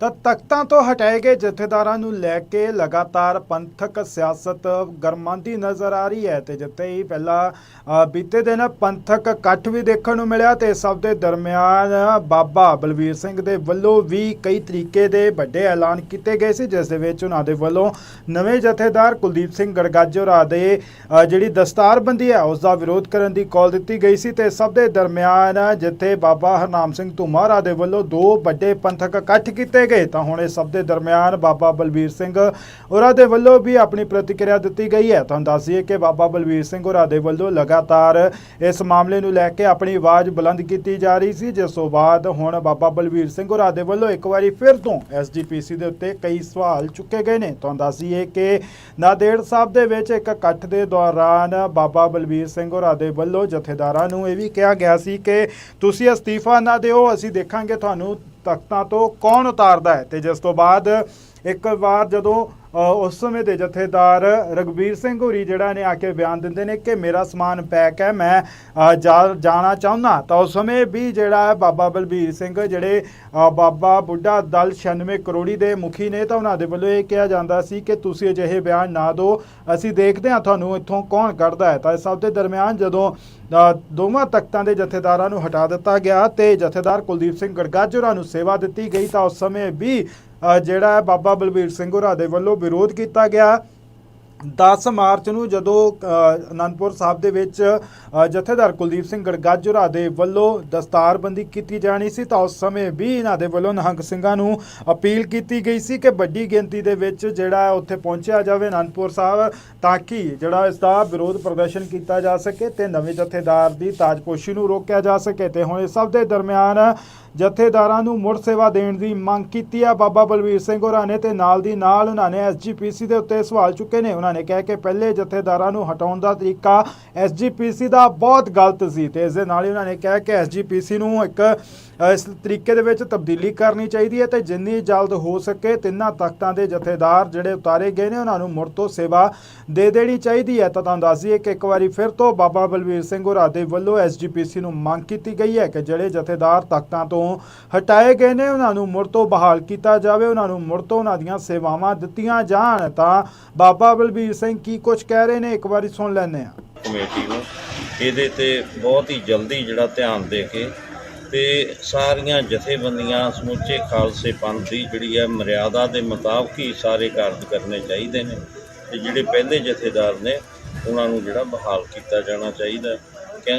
ਤਾਂ ਤਖਤਾਂ ਤੋਂ ਹਟਾਏ ਗਏ ਜਥੇਦਾਰਾਂ ਨੂੰ ਲੈ ਕੇ ਲਗਾਤਾਰ ਪੰਥਕ ਸਿਆਸਤ ਗਰਮਾਂਦੀ ਨਜ਼ਰ ਆ ਰਹੀ ਹੈ ਤੇ ਜਿੱਥੇ ਹੀ ਪਹਿਲਾਂ ਬੀਤੇ ਦਿਨ ਪੰਥਕ ਇਕੱਠ ਵੀ ਦੇਖਣ ਨੂੰ ਮਿਲਿਆ ਤੇ ਸਭ ਦੇ ਦਰਮਿਆਨ ਬਾਬਾ ਬਲਵੀਰ ਸਿੰਘ ਦੇ ਵੱਲੋਂ ਵੀ ਕਈ ਤਰੀਕੇ ਦੇ ਵੱਡੇ ਐਲਾਨ ਕੀਤੇ ਗਏ ਸੀ, ਜਿਸ ਦੇ ਵਿੱਚ ਉਹਨਾਂ ਦੇ ਵੱਲੋਂ ਨਵੇਂ ਜਥੇਦਾਰ ਕੁਲਦੀਪ ਸਿੰਘ ਗੜਗਾਜੋਰਾ ਦੇ ਜਿਹੜੀ ਦਸਤਾਰਬੰਦੀ ਹੈ ਉਸ ਦਾ ਵਿਰੋਧ ਕਰਨ ਦੀ ਕਾਲ ਦਿੱਤੀ ਗਈ ਸੀ ਤੇ ਸਭ ਦੇ ਦਰਮਿਆਨ ਜਿੱਥੇ ਬਾਬਾ ਹਰਨਾਮ ਸਿੰਘ ਧੁਮਾਰਾ ਦੇ ਵੱਲੋਂ ਦੋ ਵੱਡੇ ਪੰਥਕ ਇਕੱਠ ਕੀਤੇ ਗਏ, ਤਾਂ ਹੁਣ ਇਹ ਸਭ ਦੇ ਦਰਮਿਆਨ ਬਾਬਾ ਬਲਬੀਰ ਸਿੰਘ ਹੋਰਾਂ ਦੇ ਵੱਲੋਂ ਵੀ ਆਪਣੀ ਪ੍ਰਤੀਕਿਰਿਆ ਦਿੱਤੀ ਗਈ ਹੈ। ਤੁਹਾਨੂੰ ਦੱਸੀਏ ਕਿ ਬਾਬਾ ਬਲਬੀਰ ਸਿੰਘ ਹੋਰਾਂ ਦੇ ਵੱਲੋਂ ਲਗਾਤਾਰ ਇਸ ਮਾਮਲੇ ਨੂੰ ਲੈ ਕੇ ਆਪਣੀ ਆਵਾਜ਼ ਬੁਲੰਦ ਕੀਤੀ ਜਾ ਰਹੀ ਸੀ, ਜਿਸ ਤੋਂ ਬਾਅਦ ਹੁਣ ਬਾਬਾ ਬਲਬੀਰ ਸਿੰਘ ਹੋਰਾਂ ਦੇ ਵੱਲੋਂ ਇੱਕ ਵਾਰੀ ਫਿਰ ਤੋਂ ਐਸਜੀਪੀਸੀ ਦੇ ਉੱਤੇ ਕਈ ਸਵਾਲ ਚੁੱਕੇ ਗਏ ਨੇ। ਤੁਹਾਨੂੰ ਦੱਸੀਏ ਕਿ ਨਾਦੇੜ ਸਾਹਿਬ ਦੇ ਵਿੱਚ ਇੱਕ ਇਕੱਠ ਦੇ ਦੌਰਾਨ ਬਾਬਾ ਬਲਬੀਰ ਸਿੰਘ ਹੋਰਾਂ ਦੇ ਵੱਲੋਂ ਜਥੇਦਾਰਾਂ ਨੂੰ ਇਹ ਵੀ ਕਿਹਾ ਗਿਆ ਸੀ ਕਿ ਤੁਸੀਂ ਅਸਤੀਫਾ ਨਾ ਦਿਓ, ਅਸੀਂ ਦੇਖਾਂਗੇ ਤੁਹਾਨੂੰ ਤਖਤਾਂ ਤੋਂ ਕੌਣ ਉਤਾਰਦਾ ਹੈ? ਤੇ ਜਿਸ ਤੋਂ ਬਾਅਦ ਇੱਕ ਵਾਰ ਜਦੋਂ ਉਸ ਸਮੇਂ ਦੇ ਜਥੇਦਾਰ ਰਗਵੀਰ ਸਿੰਘ ਹੋਰੀ ਜਿਹੜਾ ਨੇ ਆ ਕੇ ਬਿਆਨ ਦਿੰਦੇ ਨੇ ਕਿ ਮੇਰਾ ਸਮਾਨ ਪੈਕ ਹੈ, ਮੈਂ ਜਾ- ਜਾਣਾ ਚਾਹੁੰਦਾ। ਤਾਂ ਉਸ ਸਮੇਂ ਵੀ ਜਿਹੜਾ ਬਾਬਾ ਬਲਬੀਰ ਸਿੰਘ ਜਿਹੜੇ ਬਾਬਾ ਬੁੱਢਾ ਦਲ 96 ਕਰੋੜੀ ਦੇ ਮੁਖੀ ਨੇ, ਤਾਂ ਉਹਨਾਂ ਦੇ ਵੱਲੋਂ ਇਹ ਕਿਹਾ ਜਾਂਦਾ ਸੀ ਕਿ ਤੁਸੀਂ ਅਜਿਹੇ ਬਿਆਨ ਨਾ ਦਿਓ, ਅਸੀਂ ਦੇਖਦੇ ਹਾਂ ਤੁਹਾਨੂੰ ਇੱਥੋਂ ਕੌਣ ਕੱਢਦਾ ਹੈ। ਤਾਂ ਇਸ ਸਭ ਦੇ ਦਰਮਿਆਨ ਜਦੋਂ ਦੋਵਾਂ ਤਖਤਾਂ ਦੇ ਜਥੇਦਾਰਾਂ ਨੂੰ ਹਟਾ ਦਿੱਤਾ ਗਿਆ ਤੇ ਜਥੇਦਾਰ ਕੁਲਦੀਪ ਸਿੰਘ ਗੜਗਾਜੋਰਾ ਨੂੰ ਸੇਵਾ ਦਿੱਤੀ ਗਈ, ਤਾਂ ਉਸ ਸਮੇਂ ਵੀ ਜਿਹੜਾ ਹੈ ਬਾਬਾ ਬਲਬੀਰ ਸਿੰਘ ਹੋਰਾਂ ਦੇ ਵੱਲੋਂ ਵਿਰੋਧ ਕੀਤਾ ਗਿਆ। 10 ਮਾਰਚ ਨੂੰ ਜਦੋਂ ਅਨੰਦਪੁਰ ਸਾਹਿਬ ਦੇ ਵਿੱਚ ਜਥੇਦਾਰ ਕੁਲਦੀਪ ਸਿੰਘ ਗੜਗਾਜੁਰਾ ਦੇ ਵੱਲੋਂ ਦਸਤਾਰਬੰਦੀ ਕੀਤੀ ਜਾਣੀ ਸੀ, ਤਾਂ ਉਸ ਸਮੇਂ ਵੀ ਇਹਨਾਂ ਦੇ ਵੱਲੋਂ ਨਿਹੰਗ ਸਿੰਘਾਂ ਨੂੰ ਅਪੀਲ ਕੀਤੀ ਗਈ ਸੀ ਕਿ ਵੱਡੀ ਗਿਣਤੀ ਦੇ ਵਿੱਚ ਜਿਹੜਾ ਉੱਥੇ ਪਹੁੰਚਿਆ ਜਾਵੇ ਅਨੰਦਪੁਰ ਸਾਹਿਬ, ਤਾਂ ਕਿ ਜਿਹੜਾ ਇਸ ਦਾ ਵਿਰੋਧ ਪ੍ਰਦਰਸ਼ਨ ਕੀਤਾ ਜਾ ਸਕੇ ਤੇ ਨਵੇਂ ਜਥੇਦਾਰ ਦੀ ਤਾਜਪੋਸ਼ੀ ਨੂੰ ਰੋਕਿਆ ਜਾ ਸਕੇ। ਤੇ ਹੁਣ ਇਸ ਸਭ ਦੇ ਦਰਮਿਆਨ ਜਥੇਦਾਰਾਂ ਨੂੰ ਮੁੜ ਸੇਵਾ ਦੇਣ ਦੀ ਮੰਗ ਕੀਤੀ ਆ ਬਾਬਾ ਬਲਵੀਰ ਸਿੰਘ ਹੋਰਾਂ ਨੇ ਤੇ ਨਾਲ ਦੀ ਨਾਲ ਉਹਨਾਂ ਨੇ ਐਸਜੀਪੀਸੀ ਦੇ ਉੱਤੇ ਸਵਾਲ ਚੁੱਕੇ ਨੇ। ਉਹਨਾਂ ਨੇ ਕਿਹਾ ਕਿ ਪਹਿਲੇ ਜਥੇਦਾਰਾਂ ਨੂੰ ਹਟਾਉਣ ਦਾ ਤਰੀਕਾ ਐਸਜੀਪੀਸੀ ਦਾ ਬਹੁਤ ਗਲਤ ਸੀ ਤੇ ਇਸ ਦੇ ਨਾਲ ਹੀ ਉਹਨਾਂ ਨੇ ਕਿਹਾ ਕਿ ਐਸਜੀਪੀਸੀ ਨੂੰ ਇੱਕ ਇਸ ਤਰੀਕੇ ਦੇ ਵਿੱਚ ਤਬਦੀਲੀ ਕਰਨੀ ਚਾਹੀਦੀ ਹੈ ਤੇ ਜਿੰਨੀ ਜਲਦ ਹੋ ਸਕੇ ਤਿੰਨਾਂ ਤਖਤਾਂ ਦੇ ਜਥੇਦਾਰ ਜਿਹੜੇ ਉਤਾਰੇ ਗਏ ਨੇ, ਉਹਨਾਂ ਨੂੰ ਮੁੜ ਤੋਂ ਸੇਵਾ ਦੇ ਦੇਣੀ ਚਾਹੀਦੀ ਹੈ। ਤਾਂ ਤੁਹਾਨੂੰ ਦੱਸ ਦਈਏ ਕਿ ਇੱਕ ਵਾਰੀ ਫਿਰ ਤੋਂ ਬਾਬਾ ਬਲਵੀਰ ਸਿੰਘ ਹੋਰਾਂ ਦੇ ਵੱਲੋਂ ਐਸਜੀਪੀਸੀ ਨੂੰ ਮੰਗ ਕੀਤੀ ਗਈ ਹੈ ਕਿ ਜਿਹੜੇ ਜਥੇਦਾਰ ਤਖਤਾਂ ਤੋਂ ਹਟਾਏ ਗਏ ਨੇ, ਉਹਨਾਂ ਨੂੰ ਮੁੜ ਤੋਂ ਬਹਾਲ ਕੀਤਾ ਜਾਵੇ, ਉਹਨਾਂ ਨੂੰ ਮੁੜ ਤੋਂ ਉਹਨਾਂ ਦੀਆਂ ਸੇਵਾਵਾਂ ਦਿੱਤੀਆਂ ਜਾਣ। ਤਾਂ ਬਾਬਾ ਬਲਬੀਰ ਸਿੰਘ ਕੀ ਕੁਝ ਕਹਿ ਰਹੇ ਨੇ? ਇੱਕ ਵਾਰੀ ਸੁਣ ਲੈਂਦੇ ਹਾਂ। ਕਮੇਟੀ ਨੂੰ। ਇਹਦੇ ਤੇ ਬਹੁਤ ਹੀ ਜਲਦੀ ਜਿਹੜਾ ਧਿਆਨ ਦੇ ਕੇ ਤੇ ਸਾਰੀਆਂ ਜਥੇਬੰਦੀਆਂ ਸਮੁੱਚੇ ਖਾਲਸੇ ਪੰਥ ਦੀ ਜਿਹੜੀ ਹੈ ਮਰਿਆਦਾ ਦੇ ਮੁਤਾਬਕ ਹੀ ਸਾਰੇ ਕਾਰਜ ਕਰਨੇ ਚਾਹੀਦੇ ਨੇ ਤੇ ਜਿਹੜੇ ਪਹਿਲੇ ਜਥੇਦਾਰ ਨੇ, ਉਹਨਾਂ ਨੂੰ ਜਿਹੜਾ ਬਹਾਲ ਕੀਤਾ ਜਾਣਾ ਚਾਹੀਦਾ। ਕਿ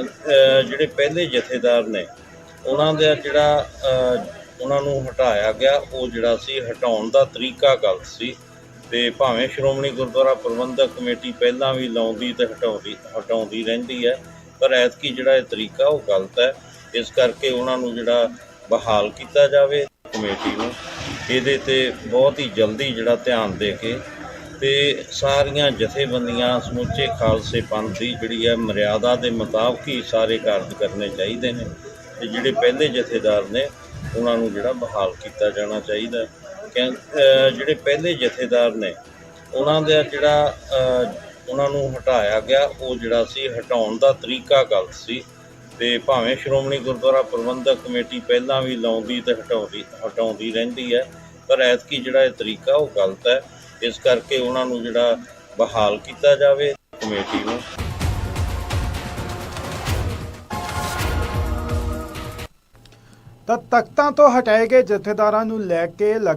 ਜਿਹੜੇ ਪਹਿਲੇ ਜਥੇਦਾਰ ਨੇ, ਉਹਨਾਂ ਦਾ ਜਿਹੜਾ ਉਹਨਾਂ ਨੂੰ ਹਟਾਇਆ ਗਿਆ, ਉਹ ਜਿਹੜਾ ਸੀ ਹਟਾਉਣ ਦਾ ਤਰੀਕਾ ਗਲਤ ਸੀ ਤੇ ਭਾਵੇਂ ਸ਼੍ਰੋਮਣੀ ਗੁਰਦੁਆਰਾ ਪ੍ਰਬੰਧਕ ਕਮੇਟੀ ਪਹਿਲਾਂ ਵੀ ਲਾਉਂਦੀ ਤੇ ਹਟਾਉਂਦੀ ਹਟਾਉਂਦੀ ਰਹਿੰਦੀ ਹੈ, ਪਰ ਐਤਕੀ ਜਿਹੜਾ ਇਹ ਤਰੀਕਾ ਉਹ ਗਲਤ ਹੈ। ਇਸ ਕਰਕੇ ਉਹਨਾਂ ਨੂੰ ਜਿਹੜਾ ਬਹਾਲ ਕੀਤਾ ਜਾਵੇ ਕਮੇਟੀ ਨੂੰ, ਇਹਦੇ ਤੇ ਬਹੁਤ ਹੀ ਜਲਦੀ ਜਿਹੜਾ ਧਿਆਨ ਦੇ ਕੇ ਤੇ ਸਾਰੀਆਂ ਜਥੇਬੰਦੀਆਂ, ਸਮੁੱਚੇ ਖਾਲਸੇ ਪੰਥ ਦੀ ਜਿਹੜੀ ਹੈ ਮਰਿਆਦਾ ਦੇ ਮੁਤਾਬਕ ਹੀ ਸਾਰੇ ਕਾਰਜ ਕਰਨੇ ਚਾਹੀਦੇ ਨੇ ਤੇ ਜਿਹੜੇ ਪਹਿਲੇ ਜਥੇਦਾਰ ਨੇ, ਉਹਨਾਂ ਨੂੰ ਜਿਹੜਾ ਬਹਾਲ ਕੀਤਾ ਜਾਣਾ ਚਾਹੀਦਾ। ਕਿ ਜਿਹੜੇ ਪਹਿਲੇ ਜਥੇਦਾਰ ਨੇ, ਉਹਨਾਂ ਦਾ ਜਿਹੜਾ ਉਹਨਾਂ ਨੂੰ ਹਟਾਇਆ ਗਿਆ, ਉਹ ਜਿਹੜਾ ਸੀ, ਹਟਾਉਣ ਦਾ ਤਰੀਕਾ ਗਲਤ ਸੀ। ਤੇ ਭਾਵੇਂ ਸ਼੍ਰੋਮਣੀ ਗੁਰਦੁਆਰਾ ਪ੍ਰਬੰਧਕ ਕਮੇਟੀ ਪਹਿਲਾਂ ਵੀ ਲਾਉਂਦੀ ਤੇ ਹਟਾਉਂਦੀ ਹਟਾਉਂਦੀ ਰਹਿੰਦੀ ਹੈ, ਪਰ ਐਤਕੀ ਜਿਹੜਾ ਇਹ ਤਰੀਕਾ ਉਹ ਗਲਤ ਹੈ। ਇਸ ਕਰਕੇ ਉਹਨਾਂ ਨੂੰ ਜਿਹੜਾ ਬਹਾਲ ਕੀਤਾ ਜਾਵੇ ਕਮੇਟੀ ਨੂੰ। ਤਾਂ ਤਖਤਾਂ ਤੋਂ ਹਟਾਏ ਗਏ ਜਥੇਦਾਰਾਂ ਨੂੰ ਲੈ ਕੇ ਲਗਾ